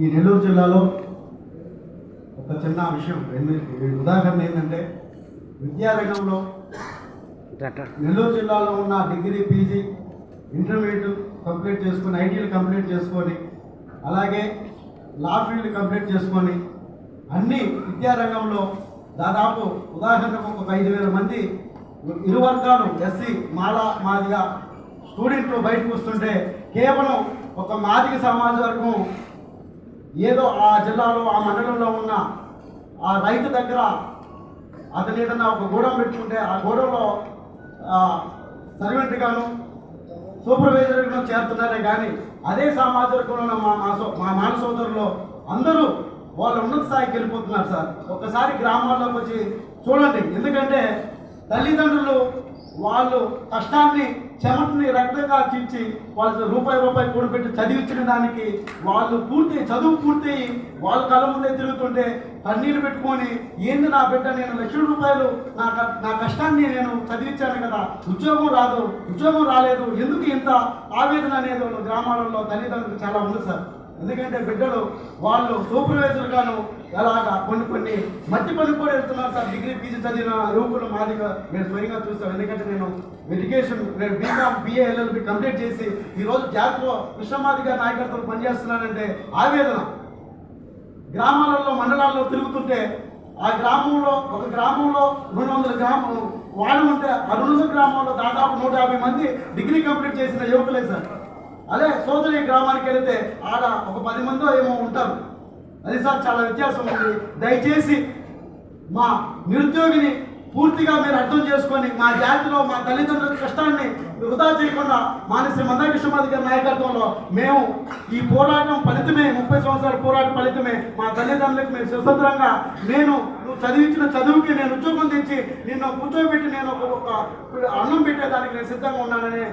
ఈ నెల్లూరు జిల్లాలో ఒక చిన్న విషయం ఉదాహరణ ఏంటంటే విద్యారంగంలో నెల్లూరు జిల్లాలో ఉన్న డిగ్రీ పీజీ ఇంటర్మీడియట్ కంప్లీట్ చేసుకొని ఐటీలు కంప్లీట్ చేసుకొని అలాగే లా ఫీల్డ్ కంప్లీట్ చేసుకొని అన్ని విద్యారంగంలో దాదాపు ఉదాహరణకు ఒక ఐదు వేల మంది ఇరు వర్గాలు ఎస్సీ మాల మాదిగా స్టూడెంట్లు బయటకు వస్తుంటే కేవలం ఒక మాదిగ సమాజ వర్గం ఏదో ఆ జిల్లాలో ఆ మండలంలో ఉన్న ఆ రైతు దగ్గర అతని ఏదన్నా ఒక గోడౌన్ పెట్టుకుంటే ఆ గోడౌన్లో సర్వెంట్ గాను సూపర్వైజర్గాను చేరుతున్నారే కానీ అదే సామాజికంలో ఉన్న మా మాసో మా మాన సోదరులు అందరూ వాళ్ళు ఉన్నత స్థాయికి వెళ్ళిపోతున్నారు సార్. ఒక్కసారి గ్రామాల్లోకి వచ్చి చూడండి. ఎందుకంటే తల్లిదండ్రులు వాళ్ళు కష్టాన్ని చెమటని రక్తంగా చించి వాళ్ళు రూపాయి రూపాయి కూడబెట్టి చదివించిన దానికి వాళ్ళు పూర్తి చదువు పూర్తి వాళ్ళ కళ్ళ ముందే తిరుగుతుంటే కన్నీళ్ళు పెట్టుకొని ఏంది నా బిడ్డ నేను లక్షల రూపాయలు నా క- నా కష్టాన్ని నేను చదివించాను కదా ఉద్యోగం రాదు ఉద్యోగం రాలేదు ఎందుకు ఇంత ఆవేదన అనేది గ్రామాలలో తల్లిదండ్రులు చాలా ఉంది సార్. ఎందుకంటే బిడ్డలు వాళ్ళు సూపర్వైజర్ గాను అలాగా కొన్ని కొన్ని మట్టి పని కూడా వెళ్తున్నారు సార్. డిగ్రీ పీజీ చదివిన యువకులు మాదిగా నేను స్వయంగా చూస్తాను ఎందుకంటే నేను ఎడ్యుకేషన్ నేను బీకామ్ బిఏ ఎల్ఎల్బి కంప్లీట్ చేసి ఈరోజు జాతిలో కృష్ణమాదిగా నాయకత్వం పనిచేస్తున్నానంటే ఆవేదన. గ్రామాలలో మండలాల్లో తిరుగుతుంటే ఆ గ్రామంలో ఒక గ్రామంలో రెండు వందల గ్రామం వాళ్ళు ఉంటే ఆ రెండు వందల గ్రామంలో దాదాపు నూట యాభై మంది డిగ్రీ కంప్లీట్ చేసిన యువకులే సార్. అదే సోదరి గ్రామానికి వెళితే ఆడ ఒక పది మందో ఏమో ఉంటారు. అది సార్ చాలా వ్యత్యాసం ఉంది. దయచేసి మా నిరుద్యోగిని పూర్తిగా మీరు అర్థం చేసుకొని మా జాతిలో మా తల్లిదండ్రుల కష్టాన్ని వృధా చేయకుండా మానసి మందాకృష్ణమాది గారి నాయకత్వంలో మేము ఈ పోరాటం ఫలితమే ముప్పై సంవత్సరాల పోరాట ఫలితమే. మా తల్లిదండ్రులకు మేము స్వతంత్రంగా నేను నువ్వు చదివించిన చదువుకి నేను ఉద్యోగం తెచ్చి నిన్ను కూర్చోబెట్టి నేను ఒక అన్నం పెట్టేదానికి నేను సిద్ధంగా ఉన్నాననే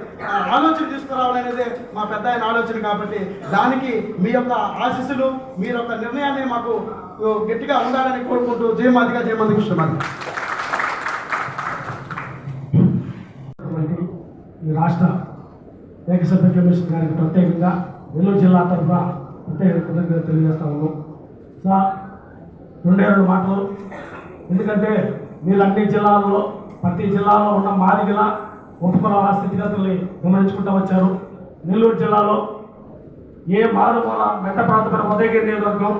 ఆలోచన తీసుకురావాలనేదే మా పెద్ద ఆయన ఆలోచన కాబట్టి దానికి మీ యొక్క ఆశీస్సులు మీ యొక్క నిర్ణయాన్ని మాకు గట్టిగా ఉండాలని కోరుకుంటూ జయమాదిగా జయమాది కృష్ణమాది ఈ రాష్ట్ర ఏకసభ్య కమిషన్ గారికి ప్రత్యేకంగా నెల్లూరు జిల్లా తరఫున ప్రత్యేక కృతజ్ఞత తెలియజేస్తా ఉన్నాం. సార్ రెండే రెండు మాటలు. ఎందుకంటే మీరు అన్ని జిల్లాల్లో ప్రతి జిల్లాలో ఉన్న మాదిగల ఒప్పుకున్న స్థితిగతుల్ని గమనించుకుంటూ వచ్చారు. నెల్లూరు జిల్లాలో ఏ మారుమూల మెట్ట ప్రాంతమైన ఉదయగిరి నియోజకవర్గం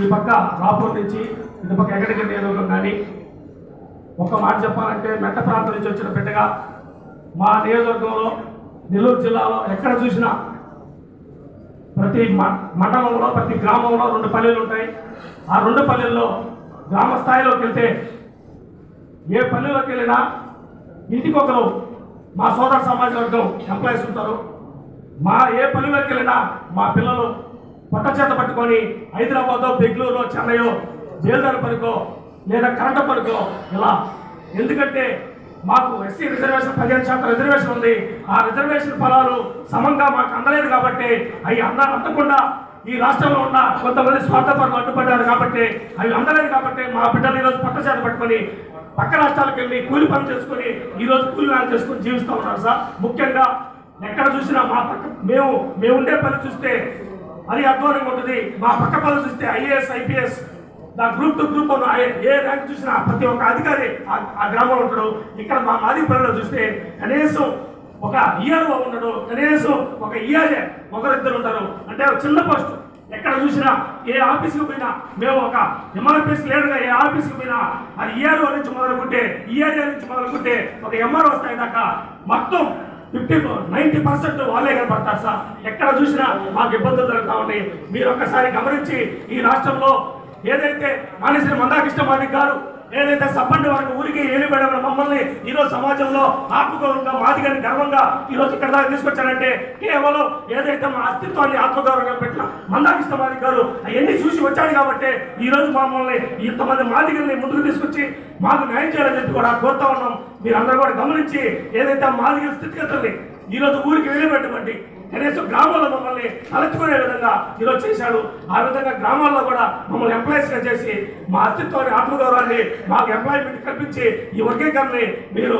ఈ పక్క రాపూర్ నుంచి ఇటు పక్క ఎగడగిరి నియోజకవర్గం కానీ ఒక్క మాట చెప్పాలంటే మెట్ట ప్రాంతం నుంచి వచ్చిన బిడ్డగా మా నియోజకవర్గంలో నెల్లూరు జిల్లాలో ఎక్కడ చూసినా ప్రతి మ- మండలంలో ప్రతి గ్రామంలో రెండు పల్లెలు ఉంటాయి. ఆ రెండు పల్లెల్లో గ్రామ స్థాయిలోకి వెళ్తే ఏ పల్లెలోకి వెళ్ళినా ఇంటికొకరు మా సోదర సమాజ వర్గం ఎంప్లాయీస్ ఉంటారు. మా ఏ పల్లెలోకి వెళ్ళినా మా పిల్లలు పొట్ట చేత పట్టుకొని హైదరాబాద్ బెంగళూరులో చెన్నైయో జైలుదారి పనికో లేదా కరెంటు పనికో ఇలా. ఎందుకంటే మాకు ఎస్సీ రిజర్వేషన్ పదిహేను శాతం రిజర్వేషన్ ఉంది. ఆ రిజర్వేషన్ ఫలాలు సమంగా మాకు అందలేదు కాబట్టి అవి అంద అందకుండా ఈ రాష్ట్రంలో ఉన్న కొంతమంది స్వార్థపరులు అడ్డుపడ్డారు కాబట్టి అవి అందలేదు కాబట్టి మా బిడ్డలు ఈరోజు పట్టచేత పట్టుకొని పక్క రాష్ట్రాలకు వెళ్ళి కూలి పని చేసుకొని ఈరోజు కూలి పని చేసుకొని జీవిస్తూ ఉన్నారు సార్. ముఖ్యంగా ఎక్కడ చూసినా మా పక్క మేము మేము ఉండే పని చూస్తే అది అధ్వానంగా ఉంటుంది. మా పక్క పనులు చూస్తే ఐఏఎస్ ఐపీఎస్ నా group two group one A rank చూసినా ప్రతి ఒక్క అధికారి ఆ- గ్రామంలో ఉంటాడు. ఇక్కడ మా మాది పనిలో చూస్తే కనీసం ఒక ఇయర్ఓ ఉన్నాడు. కనీసం ఒక ఇయరే ఒకరిద్దరు ఉంటారు. అంటే చిన్న పోస్ట్ ఎక్కడ చూసినా ఏ ఆఫీస్కి పోయినా మేము ఒక ఎంఆర్పీఎస్ లీడర్గా ఏ ఆఫీస్కి పోయినా అది ఈఆర్ఓ నుంచి మొదలుకుంటే ఈఆర్ఏ నుంచి మొదలుకుంటే ఒక ఎంఆర్ఓ స్థాయి దాకా మొత్తం ఫిఫ్టీ నైంటీ పర్సెంట్ వాళ్ళే కనపడతారు సార్. ఎక్కడ చూసినా మాకు ఇబ్బందులు జరుగుతూ ఉన్నాయి. మీరు ఒక్కసారి గమనించి ఈ రాష్ట్రంలో ఏదైతే మానేసిన మందాకృష్ణ మాదిక్ గారు ఏదైతే సబ్బండి వారికి ఊరికి ఏలిపడిన మమ్మల్ని ఈరోజు సమాజంలో ఆత్మగౌరవంగా మాదిగని గర్వంగా ఈరోజు ఇక్కడ దాకా తీసుకొచ్చారంటే కేవలం ఏదైతే మా అస్తిత్వాన్ని ఆత్మగౌరవంగా పెట్టిన మందాకృష్ణ మాదిక్ గారు అవన్నీ చూసి వచ్చాడు కాబట్టి ఈరోజు మమ్మల్ని ఇంతమంది మాదిగల్ని ముందుకు తీసుకొచ్చి మాకు న్యాయం చేయాలని చెప్పి కూడా కోరుతా ఉన్నాం. మీరు అందరూ కూడా గమనించి ఏదైతే మాదిగల స్థితిగతుల్ని ఈరోజు ఊరికి వెళ్ళిపెట్టమండి. కనీసం గ్రామాల్లో మమ్మల్ని తలెత్తుకునే విధంగా ఈరోజు చేశాడు. ఆ విధంగా గ్రామాల్లో కూడా మమ్మల్ని ఎంప్లాయీస్గా చేసి మా అస్తిత్వాన్ని ఆత్మగౌరవాన్ని మాకు ఎంప్లాయ్మెంట్ కల్పించి ఈ వర్గీకరణని మీరు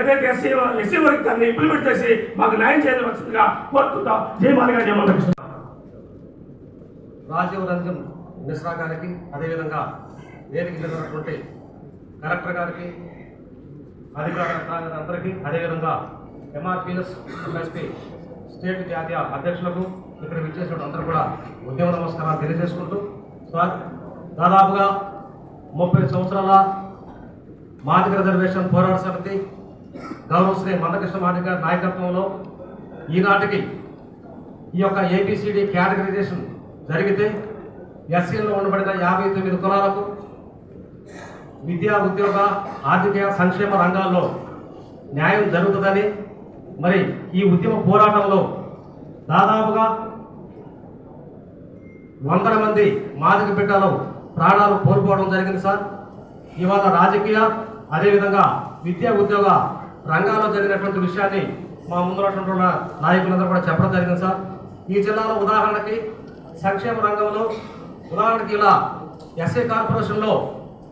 ఏదైతే ఎస్సీ ఎస్సీ వర్గీకరణని ఇంప్లిమెంట్ చేసి మాకు న్యాయం చేయవలసిందిగా కోరుకుంటాం. జయమాలిగా జయమాల రాజీవ్ రంజన్ మిశ్రా గారికి అదేవిధంగా వేదిక జరిగినటువంటి కలెక్టర్ గారికి అధికారులందరికీ అదేవిధంగా ఎంఆర్పిఎస్ ఎంఎస్పీ స్టేట్ జాతీయ అధ్యక్షులకు ఇక్కడ విచ్చేసిన అందరూ కూడా ఉద్యమ నమస్కారాలు తెలియజేసుకుంటూ సార్ దాదాపుగా ముప్పై సంవత్సరాల మాదిక రిజర్వేషన్ పోరాట సమితి గౌరవ శ్రీ మందకృష్ణ మాదిక నాయకత్వంలో ఈనాటికి ఈ యొక్క ఏబిసిడి కేటగరైజేషన్ జరిగితే ఎస్సీలో ఉండబడిన యాభై తొమ్మిది కులాలకు విద్యా ఉద్యోగ ఆర్థిక సంక్షేమ రంగాల్లో న్యాయం జరుగుతుందని మరి ఈ ఉద్యమ పోరాటంలో దాదాపుగా వందల మంది మాదిక బిడ్డలు ప్రాణాలు కోల్పోవడం జరిగింది సార్. ఇవాళ రాజకీయ అదేవిధంగా విద్యా ఉద్యోగ రంగాల్లో జరిగినటువంటి విషయాన్ని మా ముందున్నటువంటి నాయకులందరూ కూడా చెప్పడం జరిగింది సార్. ఈ జిల్లాలో ఉదాహరణకి సంక్షేమ రంగంలో ఉదాహరణకి ఇలా ఎస్ఏ కార్పొరేషన్లో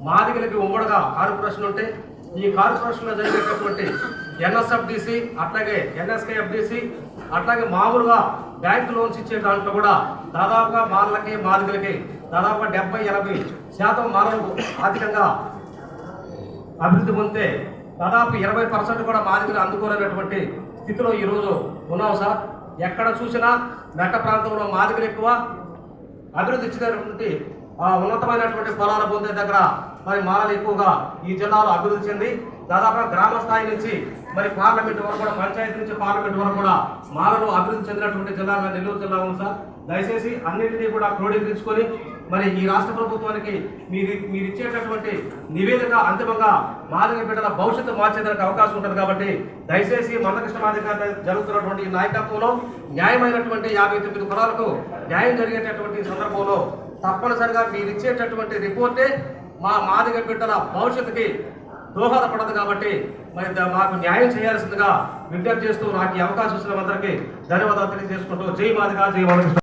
మాదిగలకి ఉమ్మడిగా కార్పొరేషన్ ఉంటే ఈ కార్పొరేషన్లో జరిగేటటువంటి ఎన్ఎస్ఎఫ్డిసి అట్లాగే ఎన్ఎస్కేఎఫ్డిసి అట్లాగే మామూలుగా బ్యాంక్ లోన్స్ ఇచ్చే దాంట్లో కూడా దాదాపుగా మాలలకి మాదిగలకి దాదాపుగా డెబ్బై ఎనభై శాతం మాలలు ఆర్థికంగా అభివృద్ధి పొందితే దాదాపు ఇరవై పర్సెంట్ కూడా మాదిగలు అందుకోలేనటువంటి స్థితిలో ఈరోజు ఉన్నాం సార్. ఎక్కడ చూసినా మెట్ట ప్రాంతంలో మాదిగలు ఎక్కువ అభివృద్ధి ఇచ్చినటువంటి ఉన్నతమైనటువంటి పొలాలు పొందే దగ్గర మరి మాలలు ఎక్కువగా ఈ జిల్లాలో అభివృద్ధి చెంది దాదాపుగా గ్రామ స్థాయి నుంచి మరి పార్లమెంట్ వరకు కూడా పంచాయతీ నుంచి పార్లమెంట్ వరకు కూడా మాలలు అభివృద్ధి చెందినటువంటి జిల్లాగా నెల్లూరు జిల్లా ఉంది సార్. దయచేసి అన్నింటినీ కూడా క్రోడీకరించుకొని మరి ఈ రాష్ట్ర ప్రభుత్వానికి మీరు మీరు ఇచ్చేటటువంటి నివేదిక అంతిమంగా మాదిక బిడ్డల భవిష్యత్తు మార్చేదానికి అవకాశం ఉంటుంది కాబట్టి దయచేసి మందకృష్ణ మాదిక జరుగుతున్నటువంటి నాయకత్వంలో న్యాయమైనటువంటి యాభై తొమ్మిది కులాలకు న్యాయం జరిగేటటువంటి సందర్భంలో తప్పనిసరిగా మీరు ఇచ్చేటటువంటి రిపోర్టే మా మాదిగ బిడ్డల భవిష్యత్తుకి దోహదపడదు కాబట్టి మరి మాకు న్యాయం చేయాల్సిందిగా విజ్ఞప్తి చేస్తూ నాకు ఈ అవకాశం ఇచ్చిన అందరికీ ధన్యవాదాలు తెలియజేసుకుంటూ జై మాదిగా జై మాదికృష్ణ